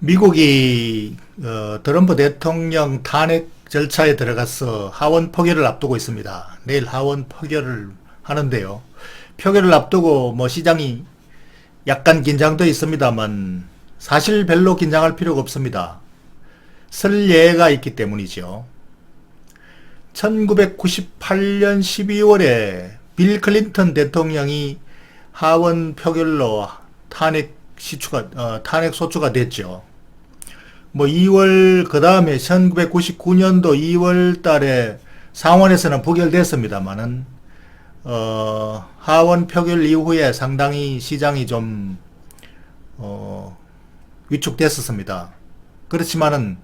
미국이 어, 트럼프 대통령 탄핵 절차에 들어가서 하원 표결을 앞두고 있습니다. 내일 하원 표결을 하는데요. 표결을 앞두고 뭐 시장이 약간 긴장돼 있습니다만 사실 별로 긴장할 필요가 없습니다. 설례가 있기 때문이죠. 1998년 12월에 빌 클린턴 대통령이 하원 표결로 탄핵 시추가 어, 탄핵 소추가 됐죠. 뭐 2월 그 다음에 1999년도 2월 달에 상원에서는 부결됐습니다만은 어, 하원 표결 이후에 상당히 시장이 좀 어, 위축됐었습니다. 그렇지만은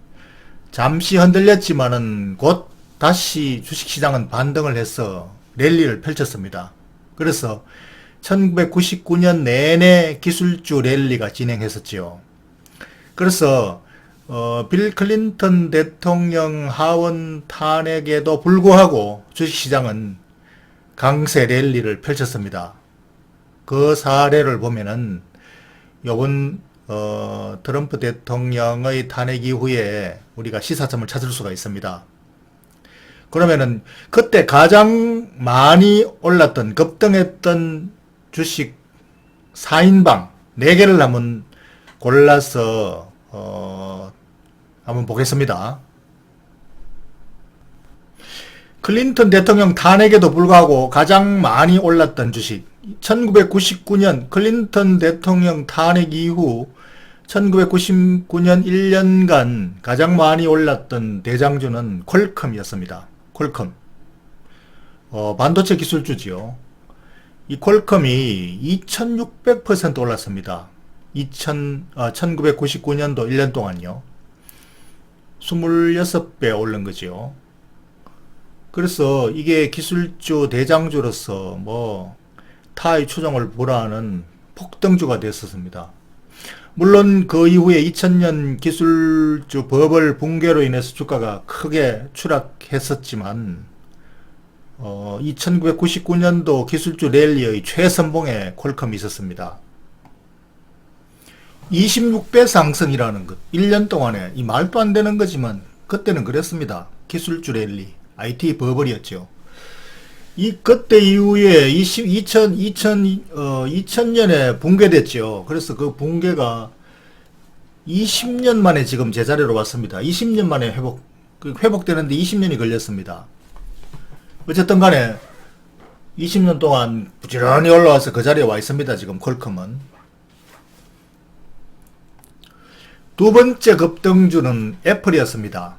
잠시 흔들렸지만은 곧 다시 주식시장은 반등을 해서 랠리를 펼쳤습니다. 그래서 1999년 내내 기술주 랠리가 진행했었지요. 그래서 어, 빌 클린턴 대통령 하원 탄핵에도 불구하고 주식시장은 강세 랠리를 펼쳤습니다. 그 사례를 보면은 요번 어, 트럼프 대통령의 탄핵 이후에 우리가 시사점을 찾을 수가 있습니다. 그러면은 그때 가장 많이 올랐던 급등했던 주식 4인방 4개를 한번 골라서 어, 한번 보겠습니다. 클린턴 대통령 탄핵에도 불구하고 가장 많이 올랐던 주식 1999년 클린턴 대통령 탄핵 이후 1999년 1년간 가장 많이 올랐던 대장주는 퀄컴이었습니다. 퀄컴. 어, 반도체 기술주지요. 이 퀄컴이 2600% 올랐습니다. 2000, 아, 1999년도 1년 동안요. 26배 오른 거죠. 그래서 이게 기술주 대장주로서 뭐 타의 추종을 불허하는 폭등주가 됐었습니다. 물론 그 이후에 2000년 기술주 버블 붕괴로 인해서 주가가 크게 추락했었지만 어, 2999년도 기술주 랠리의 최선봉에 퀄컴이 있었습니다. 26배 상승이라는 것. 1년 동안에 이 말도 안 되는 거지만 그때는 그랬습니다. 기술주 랠리. IT 버블이었죠. 이 그때 이후에 20, 2000 2000 어, 2000년에 붕괴됐죠. 그래서 그 붕괴가 20년 만에 지금 제자리로 왔습니다. 20년 만에 회복 그 회복되는데 20년이 걸렸습니다. 어쨌든 간에 20년 동안 부지런히 올라와서 그 자리에 와 있습니다. 지금 퀄컴은. 두 번째 급등주는 애플이었습니다.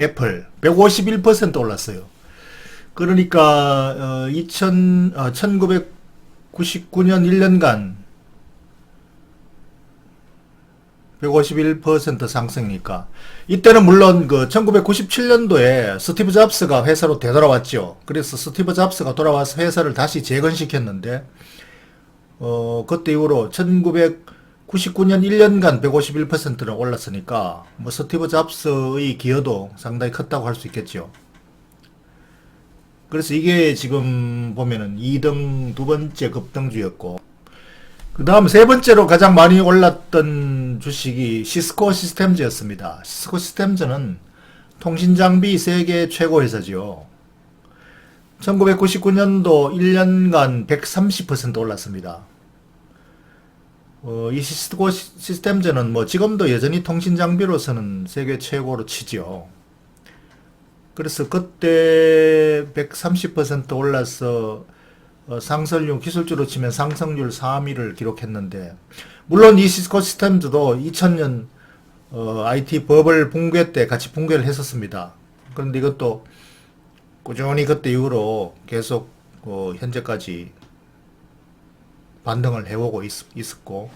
애플 151% 올랐어요. 그러니까 어, 2000 어, 1999년 1년간 151% 상승이니까 이때는 물론 그 1997년도에 스티브 잡스가 회사로 되돌아왔죠. 그래서 스티브 잡스가 돌아와서 회사를 다시 재건시켰는데 어 그때 이후로 1999년 1년간 151%는 올랐으니까 뭐 스티브 잡스의 기여도 상당히 컸다고 할 수 있겠죠. 그래서 이게 지금 보면은 2등 두 번째 급등주였고 그 다음 세 번째로 가장 많이 올랐던 주식이 시스코 시스템즈였습니다. 시스코 시스템즈는 통신장비 세계 최고 회사지요. 1999년도 1년간 130% 올랐습니다. 어, 이 시스코 시스템즈는 뭐 지금도 여전히 통신 장비로서는 세계 최고로 치지요. 그래서 그때 130% 올라서 어, 상설용 기술주로 치면 상승률 3위를 기록했는데 물론 이 시스코 시스템즈도 2000년 어, IT 버블 붕괴 때 같이 붕괴를 했었습니다. 그런데 이것도 꾸준히 그때 이후로 계속 어, 현재까지 반등을 해오고 있, 있었고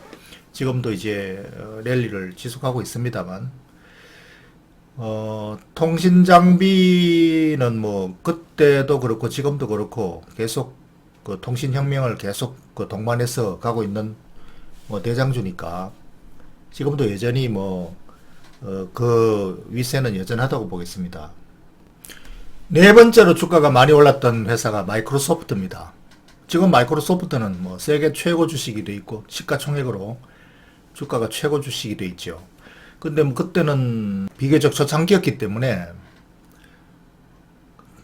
지금도 이제 어, 랠리를 지속하고 있습니다만 어, 통신 장비는 뭐 그때도 그렇고 지금도 그렇고 계속 그 통신 혁명을 계속 그 동반해서 가고 있는 뭐 대장주니까 지금도 여전히 뭐 어, 그 위세는 여전하다고 보겠습니다. 네 번째로 주가가 많이 올랐던 회사가 마이크로소프트입니다. 지금 마이크로소프트는 뭐 세계 최고 주식이 돼 있고 시가총액으로 주가가 최고 주식이 돼 있죠. 근데 뭐 그때는 비교적 초창기였기 때문에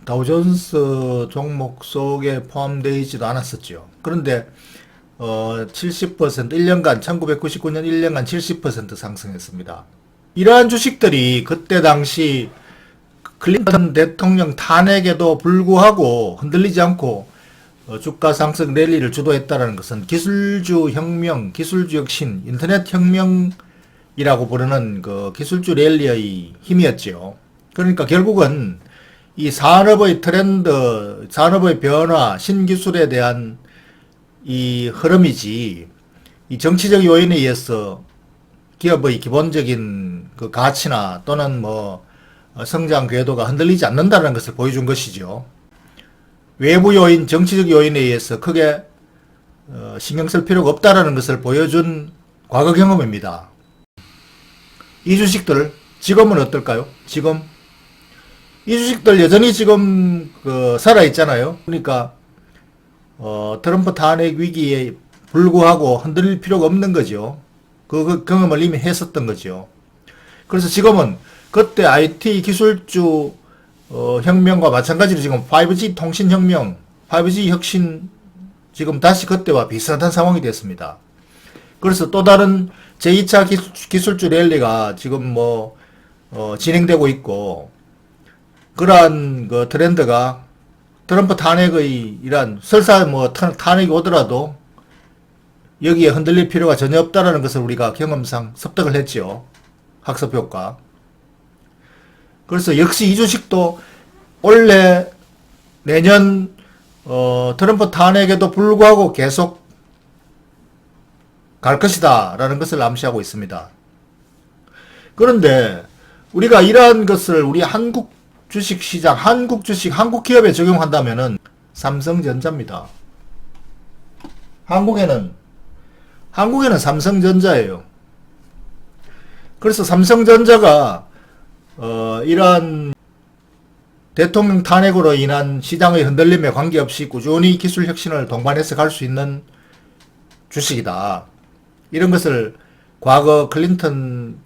다우존스 종목 속에 포함되어 있지도 않았었죠. 그런데 어, 70% 1년간 1999년 1년간 70% 상승했습니다. 이러한 주식들이 그때 당시 클린턴 대통령 탄핵에도 불구하고 흔들리지 않고 어, 주가 상승 랠리를 주도했다는 것은 기술주 혁명, 기술주 혁신, 인터넷 혁명이라고 부르는 그 기술주 랠리의 힘이었죠. 그러니까 결국은 이 산업의 트렌드, 산업의 변화, 신기술에 대한 이 흐름이지 이 정치적 요인에 의해서 기업의 기본적인 그 가치나 또는 뭐 어, 성장 궤도가 흔들리지 않는다는 것을 보여준 것이죠. 외부 요인, 정치적 요인에 의해서 크게 어, 신경 쓸 필요가 없다라는 것을 보여준 과거 경험입니다. 이 주식들 지금은 어떨까요? 지금 이 주식들 여전히 지금 그 살아 있잖아요. 그러니까 어, 트럼프 탄핵 위기에 불구하고 흔들릴 필요가 없는 거죠. 그, 그 경험을 이미 했었던 거죠. 그래서 지금은 그때 IT 기술주 어, 혁명과 마찬가지로 지금 5G 통신 혁명, 5G 혁신 지금 다시 그때와 비슷한 상황이 됐습니다. 그래서 또 다른 제2차 기술, 주 랠리가 지금 뭐 어, 진행되고 있고 그러한 그 트렌드가 트럼프 탄핵의 이란 설사 뭐 탄- 탄핵이 오더라도 여기에 흔들릴 필요가 전혀 없다라는 것을 우리가 경험상 습득을 했지요. 학습 효과. 그래서 역시 이 주식도 올해 내년 어, 트럼프 탄핵에도 불구하고 계속 갈 것이다 라는 것을 암시하고 있습니다. 그런데 우리가 이러한 것을 우리 한국 주식 시장, 한국 주식, 한국 기업에 적용한다면은 삼성전자입니다. 한국에는 한국에는 삼성전자예요. 그래서 삼성전자가 어, 이러한 대통령 탄핵으로 인한 시장의 흔들림에 관계없이 꾸준히 기술 혁신을 동반해서 갈 수 있는 주식이다. 이런 것을 과거 클린턴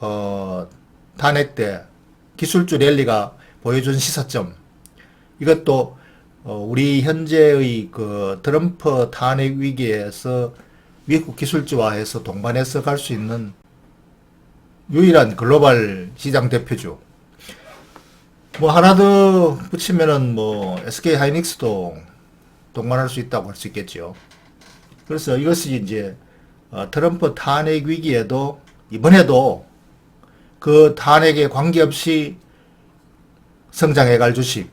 어, 탄핵 때 기술주 랠리가 보여준 시사점. 이것도 어, 우리 현재의 그 트럼프 탄핵 위기에서 미국 기술주화해서 동반해서 갈 수 있는 유일한 글로벌 시장 대표죠. 뭐 하나 더 붙이면은 뭐 SK 하이닉스도 동반할 수 있다고 할 수 있겠죠. 그래서 이것이 이제 어, 트럼프 탄핵 위기에도 이번에도 그 탄핵에 관계없이 성장해 갈 주식